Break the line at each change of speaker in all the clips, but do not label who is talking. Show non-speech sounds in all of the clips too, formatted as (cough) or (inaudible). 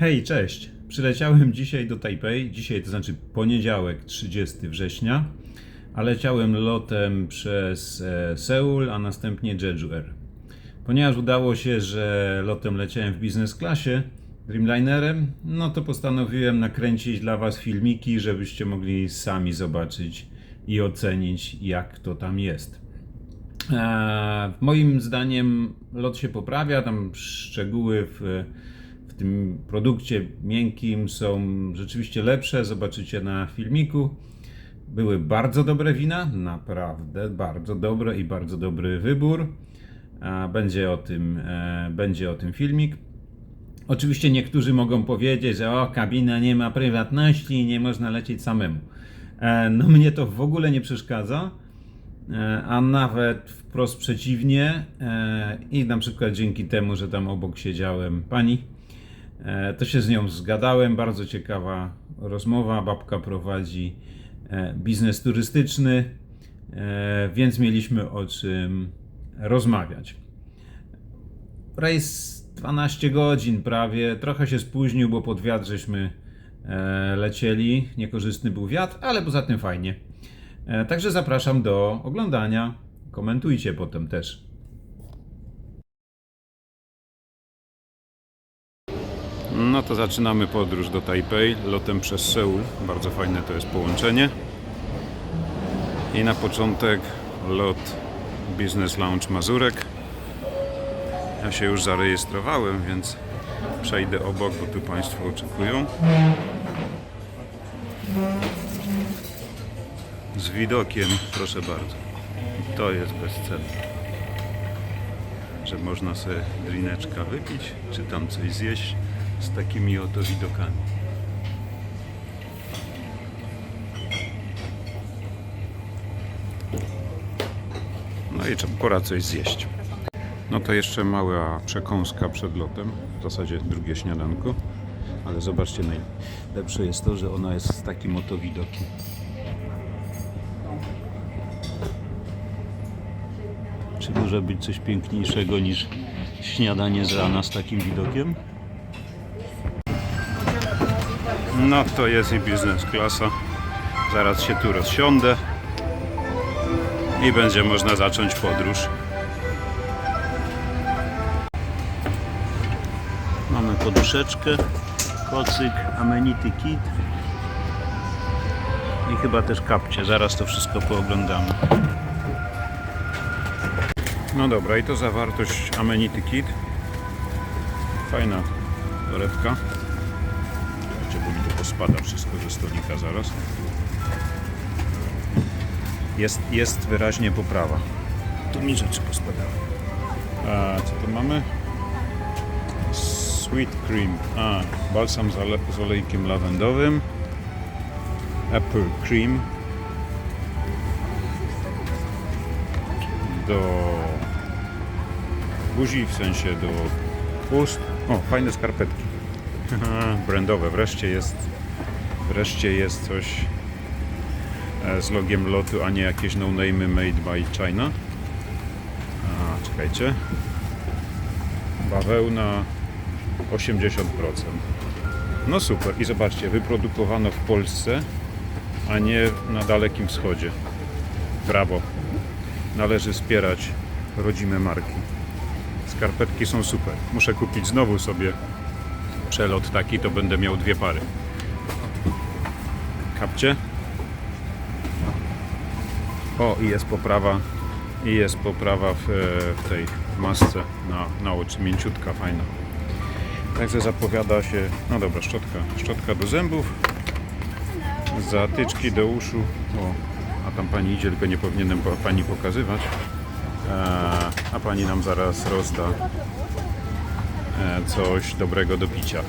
Hej, cześć! Przyleciałem dzisiaj do Tajpej. Dzisiaj to znaczy poniedziałek, 30 września, a leciałem lotem przez e, Seul, a następnie Jeju Air. Ponieważ udało się, że lotem leciałem w biznes klasie, Dreamlinerem, no to postanowiłem nakręcić dla Was filmiki, żebyście mogli sami zobaczyć i ocenić, jak to tam jest. E, Moim zdaniem lot się poprawia, tam szczegóły w, w tym produkcie miękkim są rzeczywiście lepsze, zobaczycie na filmiku. Były bardzo dobre wina, naprawdę bardzo dobre i bardzo dobry wybór. Będzie o tym, e, będzie o tym filmik. Oczywiście niektórzy mogą powiedzieć, że o, kabina nie ma prywatności, nie można lecieć samemu. E, No mnie to w ogóle nie przeszkadza. E, a nawet wprost przeciwnie. I na przykład dzięki temu, że tam obok siedziałem pani, to się z nią zgadałem. Bardzo ciekawa rozmowa. Babka prowadzi e, biznes turystyczny, e, więc mieliśmy o czym rozmawiać. Rejs 12 godzin prawie, trochę się spóźnił, bo pod wiatr żeśmy e, lecieli. Niekorzystny był wiatr, ale poza tym fajnie. E, Także zapraszam do oglądania. Komentujcie potem też. No to zaczynamy podróż do Tajpej lotem przez Seul. Bardzo fajne to jest połączenie. I na początek lot Business Lounge Mazurek. Ja się już zarejestrowałem, więc przejdę obok, bo tu Państwo oczekują. Z widokiem, proszę bardzo. To jest bezcenne. Że można sobie drineczka wypić, czy tam coś zjeść z takimi oto widokami. No i trzeba- pora coś zjeść. No to jeszcze mała przekąska przed lotem, w zasadzie drugie śniadanko. Ale zobaczcie, najlepsze jest to, że ona jest z takim oto widokiem. Czy może być coś piękniejszego niż śniadanie z rana z takim widokiem? No to jest i biznes klasa. Zaraz się tu rozsiądę i będzie można zacząć podróż. Mamy poduszeczkę, kocyk, amenity kit i chyba też kapcie. Zaraz to wszystko pooglądamy. No dobra, i to zawartość Amenity Kit. Fajna torebka. To pospada wszystko ze stolika zaraz. Jest, jest wyraźnie poprawa. Tu mi rzeczy pospadały. A co tu mamy? Sweet cream. A, balsam z, ale, z olejkiem lawendowym. Apple cream. do buzi, w sensie do ust. O, fajne skarpetki. (laughs) Brandowe. Wreszcie jest wreszcie jest coś e, z logiem lotu, a nie jakieś no-name made by China. A, czekajcie. Bawełna 80%. No super. I zobaczcie, wyprodukowano w Polsce, a nie na Dalekim Wschodzie. Brawo należy wspierać rodzime marki. Skarpetki są super. Muszę kupić znowu sobie przelot taki, to będę miał dwie pary. Kapcie. O, i jest poprawa. I jest poprawa w, w tej masce na, na oczy. Mięciutka, fajna. Także zapowiada się, no dobra, szczotka, szczotka do zębów, zatyczki do uszu. O, a tam pani idzie, tylko nie powinienem po- pani pokazywać. E, a pani nam zaraz rozda e, coś dobrego do picia.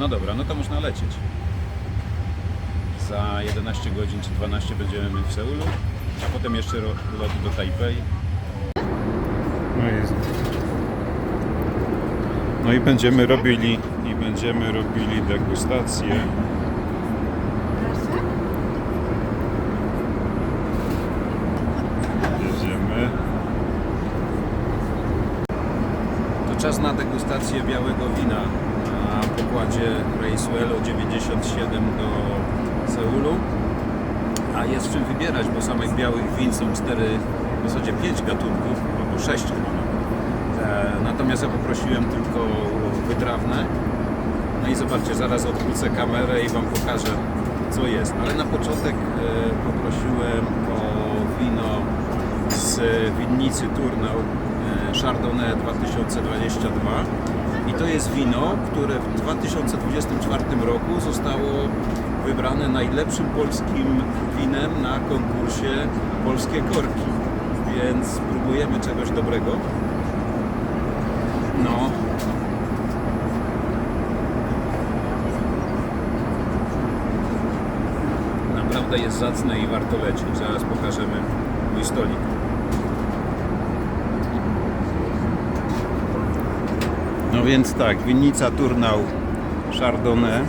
No dobra, no to można lecieć. Za 11 godzin czy 12 będziemy w Seulu, a potem jeszcze lot do Taipei. No jest. No i będziemy robili i będziemy robili degustację. Jedziemy. To czas na degustację białego wina na pokładzie rejsu LO 97 do Seulu. A jest czym wybierać, bo samych białych win są cztery, w zasadzie pięć gatunków, albo sześć chyba nawet. E, Natomiast ja poprosiłem tylko wytrawne. No i zobaczcie, zaraz odwrócę kamerę i Wam pokażę co jest. Ale na początek e, poprosiłem o wino z winnicy Turnał e, Chardonnay 2022 i to jest wino, które w 2024 roku zostało wybrane najlepszym polskim winem na konkursie Polskie Korki. Więc spróbujemy czegoś dobrego. No. Naprawdę jest zacne i warto lecieć. Zaraz pokażemy mój stolik. No więc tak, winnica Turnał Chardonnay.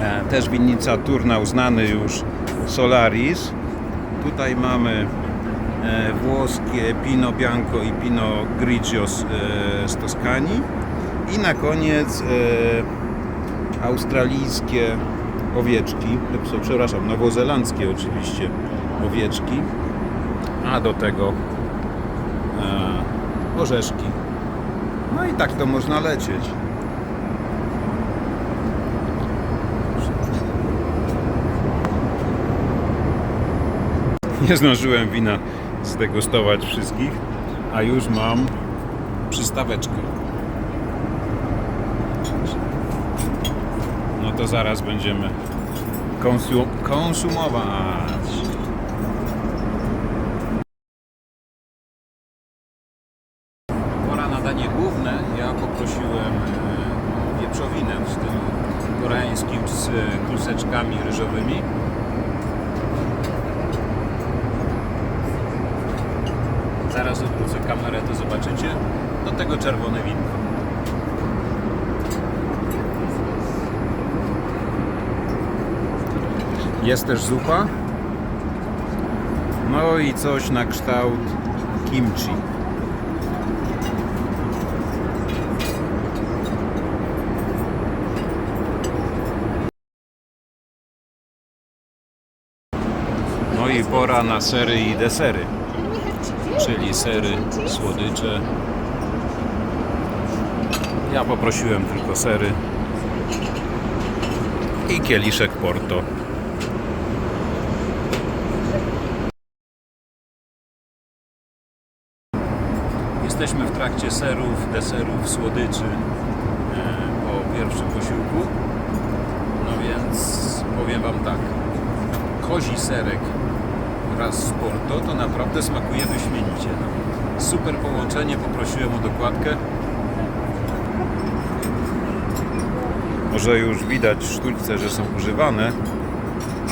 E, też winnica Turnał znany już Solaris. Tutaj mamy e, włoskie Pino Bianco i Pino Grigio z, e, z Toskanii. I na koniec australijskie owieczki, przepraszam, nowozelandzkie oczywiście owieczki, a do tego orzeszki. No i tak to można lecieć. Nie zdążyłem wina zdegustować wszystkich, a już mam przystaweczkę. No to zaraz będziemy konsum konsumować. Pora na danie główne. Ja poprosiłem e, wieprzowinę w stylu koreańskim z kluseczkami ryżowymi. Zaraz odwrócę kamerę, to zobaczycie. Do tego czerwone winko. Jest też zupa. No i coś na kształt kimchi. No i pora na sery i desery. Czyli sery, słodycze. Ja poprosiłem tylko sery i kieliszek Porto. Jesteśmy w trakcie serów, deserów, słodyczy e, po pierwszym posiłku. No więc powiem Wam tak. Kozi serek wraz z Porto to naprawdę smakuje wyśmienicie. Super połączenie, poprosiłem o dokładkę. Może już widać w sztućce, że są używane,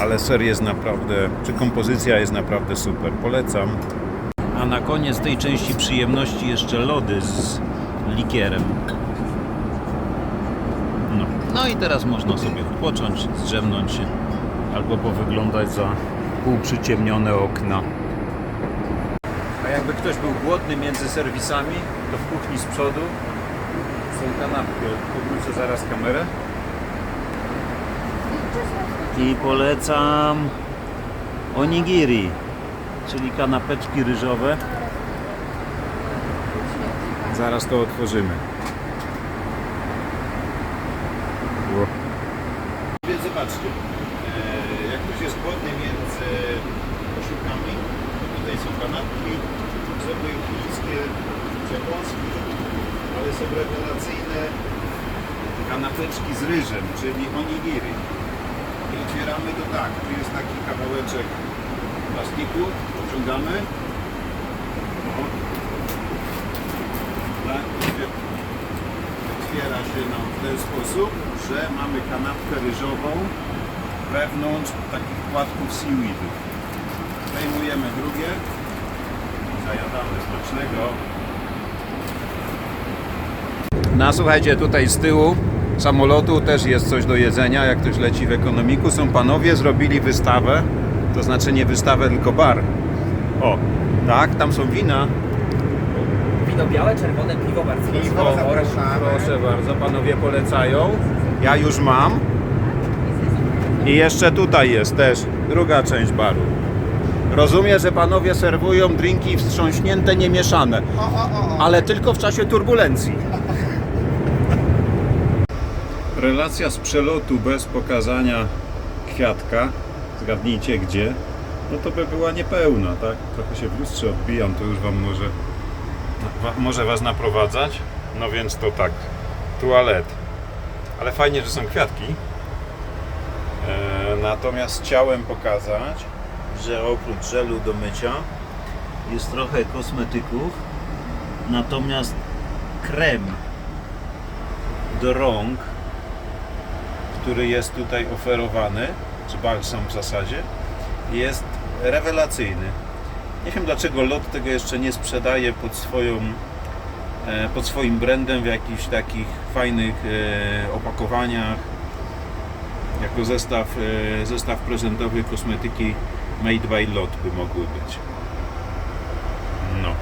ale ser jest naprawdę, czy kompozycja jest naprawdę super. Polecam. A na koniec tej części przyjemności jeszcze lody z likierem. No, no i teraz można sobie odpocząć, zdrzemnąć się albo powyglądać za półprzyciemnione okna. A jakby ktoś był głodny między serwisami, to w kuchni z przodu są kanapki. Powrócę zaraz kamerę. I polecam onigiri, czyli kanapeczki ryżowe. Zaraz to otworzymy. Ło. Więc zobaczcie, e, jak ktoś jest głodny między posiłkami, to tutaj są kanapki, są chińskie, japońskie, ale są rewelacyjne kanapeczki z ryżem, czyli onigiri. I otwieramy to tak, tu jest taki kawałeczek plastiku, wciągamy. O. Tak, otwiera się nam w ten sposób, że mamy kanapkę ryżową wewnątrz takich płatków seaweedu. Zdejmujemy drugie, zajadamy smacznego. No słuchajcie, tutaj z tyłu samolotu też jest coś do jedzenia, jak ktoś leci w ekonomiku. Są panowie, zrobili wystawę, to znaczy nie wystawę, tylko bar. O, tak, tam są wina.
Będą białe, czerwone, piwo bardzo
Piwo
proszę.
Proszę bardzo, panowie polecają. Ja już mam. I jeszcze tutaj jest też druga część baru. Rozumiem, że panowie serwują drinki wstrząśnięte, niemieszane, ale tylko w czasie turbulencji. Relacja z przelotu bez pokazania kwiatka, zgadnijcie gdzie, no to by była niepełna, tak? Trochę się w lustrze odbijam, to już wam może, może was naprowadzać. No więc to tak, tualet. Ale fajnie, że są kwiatki. E, natomiast chciałem pokazać, że oprócz żelu do mycia jest trochę kosmetyków, natomiast krem do rąk, który jest tutaj oferowany, czy balsam w zasadzie, jest rewelacyjny. Nie wiem dlaczego LOT tego jeszcze nie sprzedaje pod swoją e, pod swoim brandem w jakichś takich fajnych e, opakowaniach jako zestaw, e, zestaw prezentowy kosmetyki Made by Lot by mogły być. No.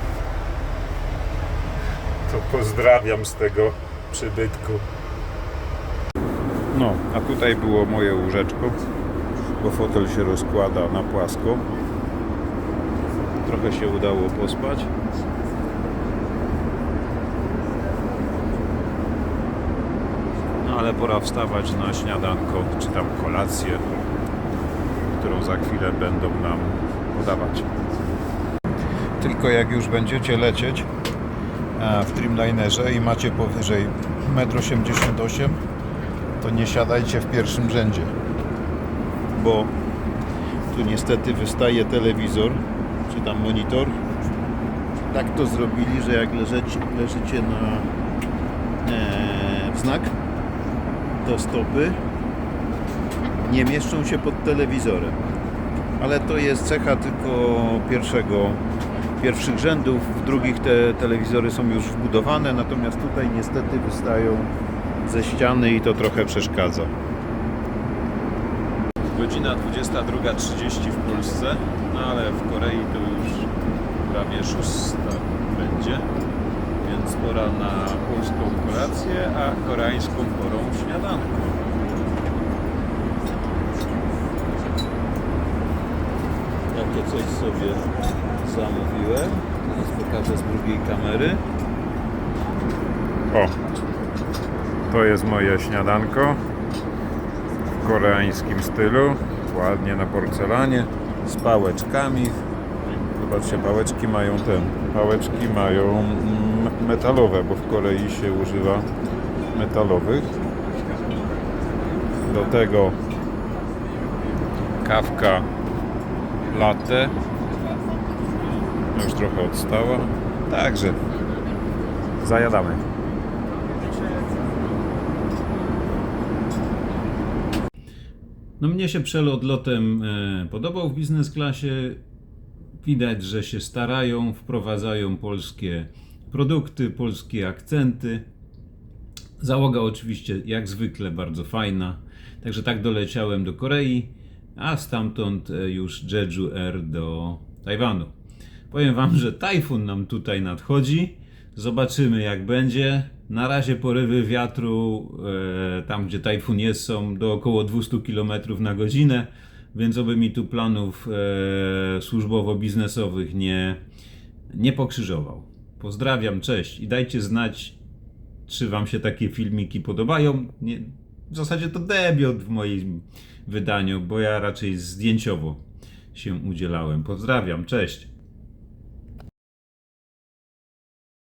To pozdrawiam z tego przybytku. No, a tutaj było moje łóżeczko, bo fotel się rozkłada na płasko. Trochę się udało pospać. No ale pora wstawać na śniadanko, czy tam kolację, którą za chwilę będą nam podawać. Tylko jak już będziecie lecieć e, w Dreamlinerze i macie powyżej 1,88 m, to nie siadajcie w pierwszym rzędzie, bo tu niestety wystaje telewizor, czy tam monitor. Tak to zrobili, że jak leżycie, leżycie na e, w znak, to stopy nie mieszczą się pod telewizorem. Ale to jest cecha tylko pierwszego, pierwszych rzędów, w drugich te telewizory są już wbudowane, natomiast tutaj niestety wystają ze ściany i to trochę przeszkadza. Godzina 22.30 w Polsce, no ale w Korei to już prawie 6 będzie, więc pora na polską kolację, a koreańską porą śniadanko. Takie coś sobie zamówiłem. Teraz pokażę z drugiej kamery. O, to jest moje śniadanko w koreańskim stylu, ładnie na porcelanie, z pałeczkami. Zobaczcie, pałeczki mają ten, pałeczki mają mm, metalowe, bo w Korei się używa metalowych. Do tego kawka latte. Już trochę odstała. Także zajadamy. No mnie się przelot lotem e, podobał w biznes klasie. Widać, że się starają, wprowadzają polskie produkty, polskie akcenty. Załoga oczywiście jak zwykle bardzo fajna. Także tak doleciałem do Korei, a stamtąd e, już Jeju Air do Tajwanu. Powiem Wam, że tajfun nam tutaj nadchodzi. Zobaczymy jak będzie. Na razie porywy wiatru e, tam, gdzie tajfun jest, są do około 200 km na godzinę, więc oby mi tu planów e, służbowo-biznesowych nie, nie pokrzyżował. Pozdrawiam, cześć i dajcie znać, czy Wam się takie filmiki podobają. Nie, w zasadzie to debiut w moim wydaniu, bo ja raczej zdjęciowo się udzielałem. Pozdrawiam, cześć.